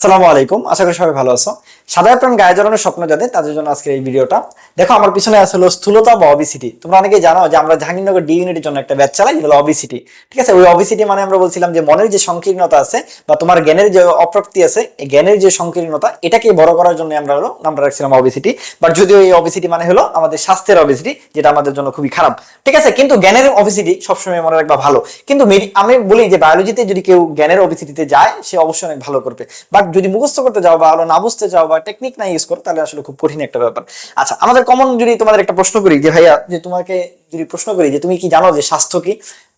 আসসালামু আলাইকুম। আশা করি সবাই ভালো আছো। সাদা প্রাণ গায়ে জড়ানোর স্বপ্ন যাদের, তাদের জন্য আজকের এই ভিডিওটা। দেখো, আমার পিছনে আছে হলো স্থূলতা বা অবিসিটি তোমরা অনেকেই জানো যে আমরা জাহাঙ্গীরনগর ডি ইউনিটের জন্য একটা ব্যাচ চালাই যেগুলো অবিসিটি ঠিক আছে? ওই অবিসিটি মানে আমরা বলছিলাম যে মনের যে সংকীর্ণতা আছে বা তোমার জ্ঞানের যে অপ্রাপ্তি আছে, এই জ্ঞানের যে সংকীর্ণতা, এটাকে বড় করার জন্য আমরা হলো নামটা রাখছিলাম অবিসিটি বাট যদিও এই অবিসিটি মানে হলো আমাদের স্বাস্থ্যের অবিসিটি যেটা আমাদের জন্য খুবই খারাপ। ঠিক আছে? কিন্তু জ্ঞানের অবিসিটি সবসময় মনে রাখবা ভালো। কিন্তু আমি বলি যে বায়োলজিতে যদি কেউ জ্ঞানের অবিসিটিতে যায়, সে অবশ্যই অনেক ভালো করবে। বাট যদি মুখস্থ করতে যাও বা আলো না বুঝতে যাও বা টেকনিক না ইউজ করো, তাহলে আসলে খুব কঠিন একটা ব্যাপার। আচ্ছা আমাদের কমন যদি তোমাদের একটা প্রশ্ন করি যে, ভাইয়া, যে তোমাকে যদি প্রশ্ন করি যে তুমি কি জানো যে স্বাস্থ্য কি?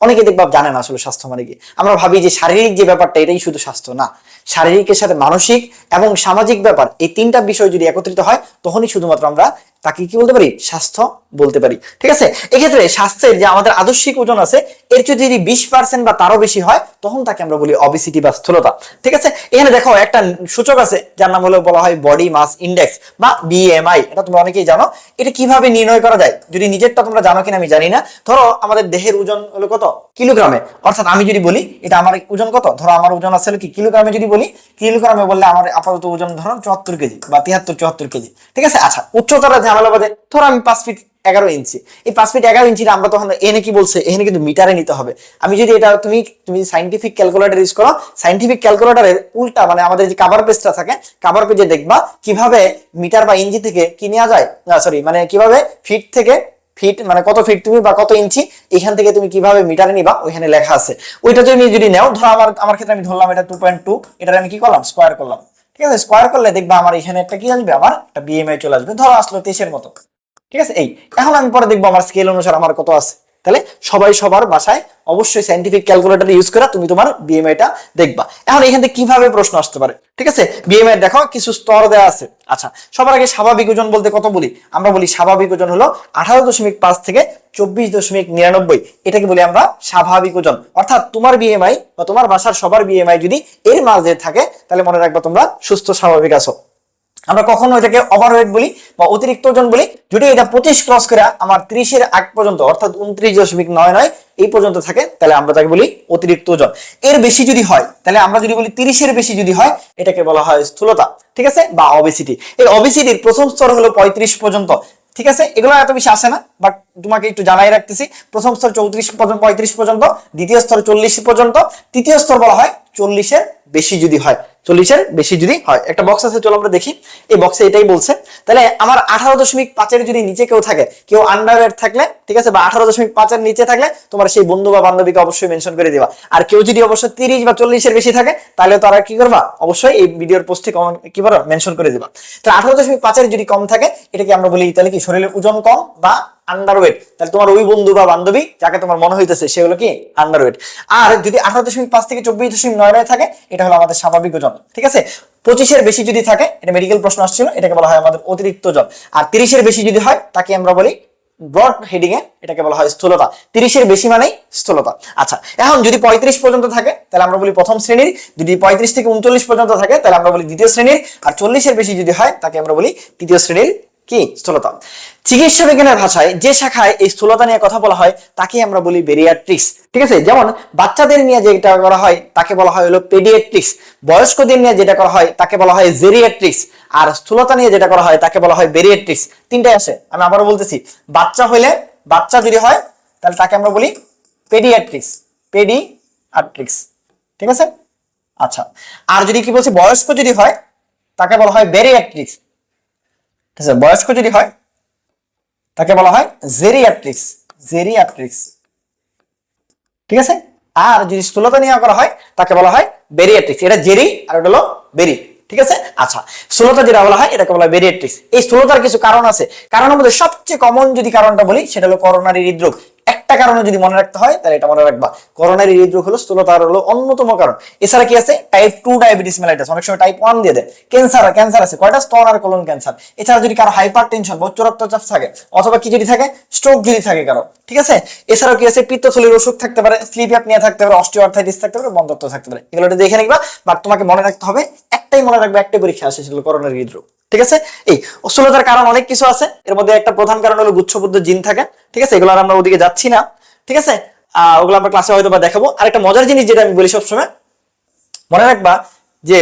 অনেকে দেখবা জানে না আসলে স্বাস্থ্য মানে কি। আমরা ভাবি যে শারীরিক যে ব্যাপারটা, এটাই শুধু স্বাস্থ্য। না, শারীরিকের সাথে মানসিক এবং সামাজিক ব্যাপার, এই তিনটা বিষয় যদি একত্রিত হয়, তখনই শুধুমাত্র আমরা তাকে কি বলতে পারি? স্বাস্থ্য বলতে পারি। ঠিক আছে? এক্ষেত্রে স্বাস্থ্যের যে আমাদের আদর্শিক ওজন আছে, এর যদি বিশ পার্সেন্ট বা তারও বেশি হয়, তখন তাকে আমরা বলি অবিসিটি বা স্থূলতা। ঠিক আছে? এখানে দেখো একটা সূচক আছে, যার নাম হলো বলা হয় বডি মাস ইন্ডেক্স বা বিএমআই এটা তোমরা অনেকেই জানো। এটা কীভাবে নির্ণয় করা যায়? যদি নিজেরটা তোমরা জানো কিনা আমি জানি না। ধরো আমাদের দেহের ওজন হলো কত? কিলোগ্রামে। অর্থাৎ আমি যদি বলি, এটা আমার ওজন কত? ধরো আমার ওজন আছে হলো কি, কিলোগ্রামে যদি বলি, কিলোগ্রামে বললে আমার আপাতত ওজন ধরো চুয়াত্তর কেজি বা তিয়াত্তর, চুয়াত্তর কেজি। ঠিক আছে? আচ্ছা উচ্চতার ঝামেলা বাদে, ধরো আমি পাঁচ ফিট এগারো ইঞ্চি। এই পাঁচ ফিট এগারো ইঞ্চিটা আমরা তখন এনে কি বলছে? এখানে কিন্তু মিটারে নিতে হবে। আমি যদি এটা, তুমি তুমি সাইন্টিফিক ক্যালকুলেটর ইউজ করো সাইন্টিফিক ক্যালকুলেটরের উল্টা মানে আমাদের যে কাভার পেজটা থাকে কাভার পেজে দেখবা কীভাবে মিটার বা ইঞ্চি থেকে কি নেওয়া যায়? সরি মানে কীভাবে ফিট থেকে ফিট মানে কত ফিট তুমি বা কত ইঞ্চি, এখান থেকে তুমি কীভাবে মিটারে নিবা, ওইখানে লেখা আছে। ওইটা তুমি যদি নেও, ধরো আমার আমার ক্ষেত্রে আমি ধরলাম এটা টু পয়েন্ট টু এটার আমি কি করলাম? স্কোয়ার করলাম। ঠিক আছে? স্কোয়ার করলে দেখবা আমার এখানে একটা কি আসবে? আমার একটা বিএমআই চলে আসবে। ধরো আসলো তেইশের মতো। ঠিক আছে? এই। এখন আমি পরে দেখব আমার স্কেল অনুসারে আমার কত আছে। তাহলে সবাই সবার বাসায় অবশ্যই সাইন্টিফিক ক্যালকুলেটর ইউজ করা তুমি তোমার বিএমআইটা দেখবা। এখন এখান থেকে কীভাবে প্রশ্ন আসতে পারে? ঠিক আছে? বিএমআই দেখো, কিছু স্তর দেওয়া আছে। আচ্ছা সবার আগে স্বাভাবিক ওজন বলতে কত বলি? আমরা বলি স্বাভাবিক ওজন হলো আঠারো দশমিক পাঁচ থেকে চব্বিশ দশমিক নিরানব্বই। এটাকে বলি আমরা স্বাভাবিক ওজন। অর্থাৎ তোমার বিএমআই বা তোমার বাসার সবার বিএমআই যদি এর মাঝে থাকে, তাহলে মনে রাখবা তোমরা সুস্থ, স্বাভাবিক আছো। আমরা কখনো এটাকে ওভারওয়েট বলি বা অতিরিক্ত ওজন বলি, যদি এটা পঁচিশ ক্রস করে আমার ত্রিশের আগ পর্যন্ত, অর্থাৎ উনত্রিশ দশমিক নয় নয়, এই পর্যন্ত থাকে, তাহলে আমরা তাকে বলি অতিরিক্ত ওজন। এর বেশি যদি হয়, তাহলে আমরা যদি বলি তিরিশের বেশি যদি হয়, এটাকে বলা হয় স্থূলতা, ঠিক আছে? বা অবেসিটি এই অবেসিটির প্রথম স্তর হলো পঁয়ত্রিশ পর্যন্ত, ঠিক আছে? এগুলো এত বেশি আসে না বাট তোমাকে একটু জানাই রাখতেছি, প্রথম স্তর চৌত্রিশ পর্যন্ত, পঁয়ত্রিশ পর্যন্ত, দ্বিতীয় স্তর চল্লিশ পর্যন্ত, তৃতীয় স্তর বলা হয় চল্লিশের বেশি যদি হয়। চল্লিশের বেশি যদি হয়। একটা বক্স আছে, চলো আমরা দেখি। এই বক্সে এটাই বলছে। তাহলে আমার আঠারো দশমিক পাঁচের যদি নিচে কেউ থাকে, কেউ আন্ডারওয়েট থাকলে, ঠিক আছে, বা আঠারো দশমিক পাঁচের নিচে থাকলে, তোমার সেই বন্ধু বা বান্ধবীকে অবশ্যই মেনশন করে দিবা। আর কেউ যদি অবশ্যই তিরিশ বা চল্লিশের বেশি থাকে, তাহলে তারা কি করবা? অবশ্যই এই ভিডিওর পোস্টে কমন কি করো? মেনশন করে দিবা। তাহলে আঠারো দশমিক পাঁচের যদি কম থাকে, এটাকে আমরা বলি, তাহলে কি শরীরের ওজন কম বা আন্ডারওয়েট তাহলে তোমার ওই বন্ধু বা বান্ধবী যাকে তোমার মনে হইতেছে, সে হলো কি? আন্ডারওয়েট আর যদি আঠারো দশমিক পাঁচ থেকে চব্বিশ দশমিক নয় নয় থাকে, এটা হলো আমাদের স্বাভাবিক ওজন, ঠিক আছে? পঁচিশের বেশি যদি থাকে, এটা মেডিকেল প্রশ্ন আসছিল, এটাকে বলা হয় আমাদের অতিরিক্ত ওজন। আর তিরিশের বেশি যদি হয়, তাকে আমরা বলি ব্রড হেডিং এ, এটাকে বলা হয় স্থূলতা। তিরিশের বেশি মানেই স্থূলতা। আচ্ছা এখন যদি পঁয়ত্রিশ পর্যন্ত থাকে, তাহলে আমরা বলি প্রথম শ্রেণির। যদি পঁয়ত্রিশ থেকে উনচল্লিশ পর্যন্ত থাকে, তাহলে আমরা বলি দ্বিতীয় শ্রেণির। আর চল্লিশের বেশি যদি হয়, তাকে আমরা বলি তৃতীয় শ্রেণির কি? স্থূলতা। চিকিৎসা বিজ্ঞানের ভাষায় যে শাখায় এই স্থূলতা নিয়ে কথা বলা হয় তাকে আমরা বলি বেরিয়াট্রিক্স ঠিক আছে? যেমন বাচ্চাদের নিয়ে যেটা করা হয়, তাকে বলা হয় হলো পেডিয়াট্রিক্স বয়স্কদের নিয়ে যেটা করা হয়, তাকে বলা হয় জেরিয়াট্রিক্স আর স্থূলতা নিয়ে যেটা করা হয়, তাকে বলা হয় বেরিয়াট্রিক্স তিনটাই আসে আমি আবারও বলতেছি, বাচ্চা হইলে বাচ্চা যদি হয়, তাহলে তাকে আমরা বলি পেডিয়াট্রিক্স পেডিয়াট্রিক্স ঠিক আছে? আচ্ছা। আর যদি কি বলছি, বয়স্ক যদি হয়, তাকে বলা হয় বেরিয়াট্রিক্স আছে বয়স্ক যদি হয়, তাকে বলা হয় জেরিয়াট্রিক্স জেরিয়াট্রিক্স। ঠিক আছে? আর যদি স্থূলতা নিয়ে করা হয়, তাকে বলা হয় বেরিয়াট্রিক্স। এটা জেরি, আর এটা হলো বেরি। ঠিক আছে? আচ্ছা স্থূলতা যেটা বলা হয়, এটাকে বলা হয় বেরিয়াট্রিক্স। এই স্থূলতার কিছু কারণ আছে। কারণের মধ্যে সবচেয়ে কমন যদি কারণটা বলি, সেটা হলো করোনারি হৃদরোগ। একটা কারণে যদি মনে রাখতে হয়, তাহলে এটা মনে রাখবা। করোনারি হৃদরোগ হলো স্থূলতার হলো অন্যতম কারণ। এছাড়া কি আছে? টাইপ টু ডায়াবেটিস মেলাইটাস অনেক সময় টাইপ ওয়ান দিয়ে দেয়। ক্যান্সার ক্যান্সার আছে। কয়টা? স্তন আর কোলন ক্যান্সার এছাড়া যদি কারও হাইপার টেনশন বা উচ্চ রক্তচাপ থাকে, অথবা কি যদি থাকে? স্ট্রোক যদি থাকে কারও। ঠিক আছে? এছাড়াও কি আছে? পিত্তথলির অসুখ থাকতে পারে স্লিপ অ্যাপনিয়া থাকতে পারে অস্টিওআর্থাইটিস থাকতে পারে বন্ধত্ব থাকতে পারে। এগুলো দেখে নিবা। বাট তোমাকে মনে রাখতে হবে একটাই মনে রাখবে, একটাই পরীক্ষা আসে সেগুলো করোনার হৃদরোগ। ঠিক আছে? এই অস্থূলতার কারণ অনেক কিছু আছে। এর মধ্যে একটা প্রধান কারণ হলো গুচ্ছবদ্ধ জিন থাকে। ঠিক আছে? এগুলো আর আমরা ওদিকে যাচ্ছি না। ঠিক আছে? ওগুলো আমরা ক্লাসে হয়তো বা দেখাবো। আর একটা মজার জিনিস যেটা আমি বলি সবসময়, মনে রাখবা যে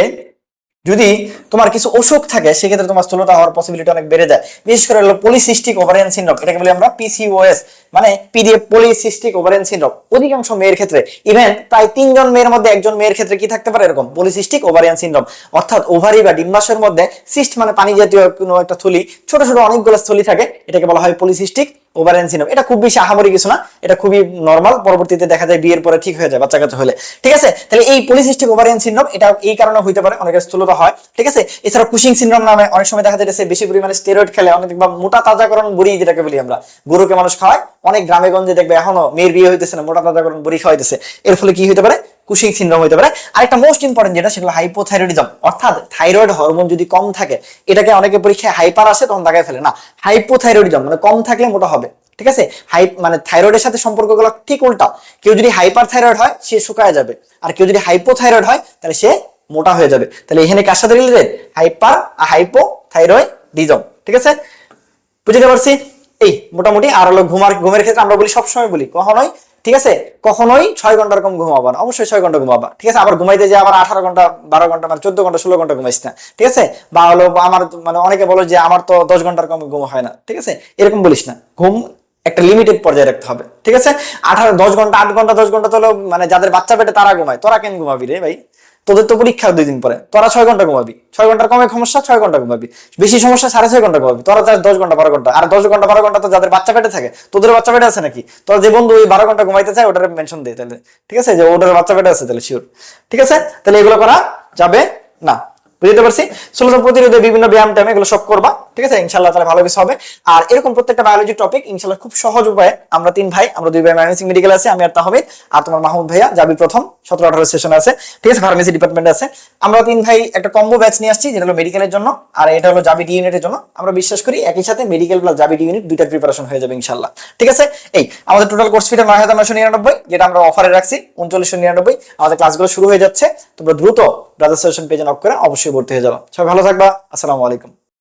যদি তোমার কিছু অসুখ থাকে, সেক্ষেত্রে তোমার স্থূলতা হওয়ার পসিবিলিটি অনেক বেড়ে যায়। বিশেষ করে হলো পলিসিস্টিক ওভারিয়ান সিনড্রোম এটাকে বলি আমরা পিসিওএস মানে পিডিএফ পলিসিস্টিক ওভারিয়ান সিনড্রোম অধিকাংশ মেয়ের ক্ষেত্রে ইভেন প্রায় তিনজন মেয়ের মধ্যে একজন মেয়ের ক্ষেত্রে কি থাকতে পারে এরকম? পলিসিস্টিক ওভারিয়ান সিনড্রোম অর্থাৎ ওভারি বা ডিম্বাশয়ের মধ্যে সিস্ট মানে পানি জাতীয় কোনো একটা থলি, ছোট ছোট অনেকগুলো স্থলি থাকে, এটাকে বলা হয় পলিসিস্টিক ওভারিয়ান সিনড্রোম এটা খুব বেশি আহামরি কিছু না, এটা খুবই নর্মাল পরবর্তীতে দেখা যায় বিয়ের পরে ঠিক হয়ে যায় বাচ্চা কাচ্চা হলে। ঠিক আছে? তাহলে এই পলিসিস্টিক ওভারিয়ান সিনড্রোম এটা এই কারণে হইতে পারে, অনেকের স্থূলতা হয়। ঠিক আছে? এছাড়া কুশিং সিনড্রোম নামে অনেক সময় দেখা যাচ্ছে বেশি পরিমাণে স্টেরয়েড খেলে অনেক বা মোটা তাজাকরণ বুড়ি যেটাকে বলি আমরা, গরুকে মানুষ খাওয়ায়, অনেক গ্রামে গঞ্জে দেখবে এখনও মেয়ের বিয়ে হইতেছে না, মোটা তাজাকরণ বুড়ি খাওয়াইতেছে। এর ফলে কি হইতে পারে? কুশিং সিনড্রোম হইতে পারে। আর একটা মোস্ট ইম্পর্টেন্ট যেটা, সেটা হাইপোথাইরয়েডিজম অর্থাৎ থাইরয়েড হরমোন যদি কম থাকে, এটাকে অনেকে পরীক্ষায় হাইপার আসে, তখন দাগায় ফেলে। না হাইপোথাইরয়েডিজম মানে কম থাকলে মোটা হবে। ঠিক আছে? হাই মানে থাইরয়েডের সাথে সম্পর্কগুলো ঠিক উল্টা। কেউ যদি হাইপার থাইরয়েড হয়, সে শুকায় যাবে। আর কেউ যদি হাইপোথাইরয়েড হয়, তাহলে সে মোটা হয়ে যাবে। তাহলে এখানে কার সাথে রিলেটেড হাইপার আর হাইপো থাইরয়েডিজম ঠিক আছে? বুঝতে পারছি? এই, মোটামুটি আর হলো ঘুমার ঘুমের ক্ষেত্রে আমরা বলি, সবসময় বলি। কখনোই ঠিক আছে? কখনোই ছয় ঘণ্টার কম ঘুমাবো না। অবশ্যই ছয় ঘণ্টা ঘুমাবা। ঠিক আছে? আবার ঘুমাইতে যে আবার আঠারো ঘণ্টা, বারো ঘণ্টা মানে চোদ্দ ঘণ্টা, ষোলো ঘণ্টা ঘুমাইস না। ঠিক আছে? বা হলো আমার মানে অনেকে বলো যে আমার তো দশ ঘণ্টার কম ঘুম হয় না। ঠিক আছে? এরকম বলিস না। ঘুম একটা লিমিটেড পর্যায়ে রাখতে হবে। ঠিক আছে? আঠারো, দশ ঘণ্টা, আট ঘণ্টা, দশ ঘণ্টা তো মানে যাদের বাচ্চা পেটে তারা ঘুমায়। তোরা কেন ঘুমাবি রে ভাই? তোদের তো পরীক্ষা দুই দিন পরে। তোরা ছয় ঘণ্টা ঘুমাবি। ছয় ঘণ্টার কমে সমস্যা, ছয় ঘণ্টা ঘুমাবি। বেশি সমস্যা, সাড়ে ছয় ঘণ্টা ঘুমাবি। তোরা দশ ঘণ্টা, বারো ঘণ্টা। আর দশ ঘণ্টা, বারো ঘণ্টা তো যাদের বাচ্চা পেটে থাকে, তোদের বাচ্চা পেটে আছে নাকি? তোরা যে বন্ধু ওই বারো ঘণ্টা ঘুমাইতে চায়, ওটার মেনশন দে তাহলে। ঠিক আছে? যে ওটার বাচ্চা পেটে আছে তাহলে শিওর ঠিক আছে? তাহলে এগুলো করা যাবে না। বুঝতে পারছি? সুলতান প্রতিরোধে বিভিন্ন ব্যায়াম ট্যাম এগুলো সব করবা। ঠিক আছে? ইনশাল্লাহ তাহলে ভালো কিছু হবে। আর এরকম প্রত্যেকটা বায়োলজি টপিক ইনশাল্লাহ খুব সহজ উপায়ে আমরা তিন ভাই, আমরা দুই ভাই ম্যানেজিং মেডিকেল আছে, আমি আর তাহমিদ, আর তোমার মাহমুদ ভাইয়া, যাবি প্রথম, সতেরো আঠারো সেশন আছে। ঠিক আছে ফার্মেসি ডিপার্টমেন্ট আছে। আমরা তিন ভাই একটা কম্বো ব্যাচ নিয়ে আসছি, যেটা হলো মেডিকেলের জন্য, আর এটা হলো জাবি ডি ইউনিটের জন্য। আমরা বিশ্বাস করি একই সাথে medical plus Jabi D unit দুইটা প্রিপারেশন হয়ে যাবে ইনশাল্লাহ। ঠিক আছে? এই, আমাদের টোটাল কোর্স ফিটা নয় হাজার নয়শো নিরানব্বই, যেটা আমরা অফারে রাখছি, উনচল্লিশশো নিরানব্বই। আমাদের ক্লাসগুলো শুরু হয়ে যাচ্ছে। তোমরা দ্রুত ব্রাদার সেশন পেজে নক করে অবশ্যই ভর্তি হয়ে যাব। সবাই ভালো থাকবা। আসসালামু আলাইকুম।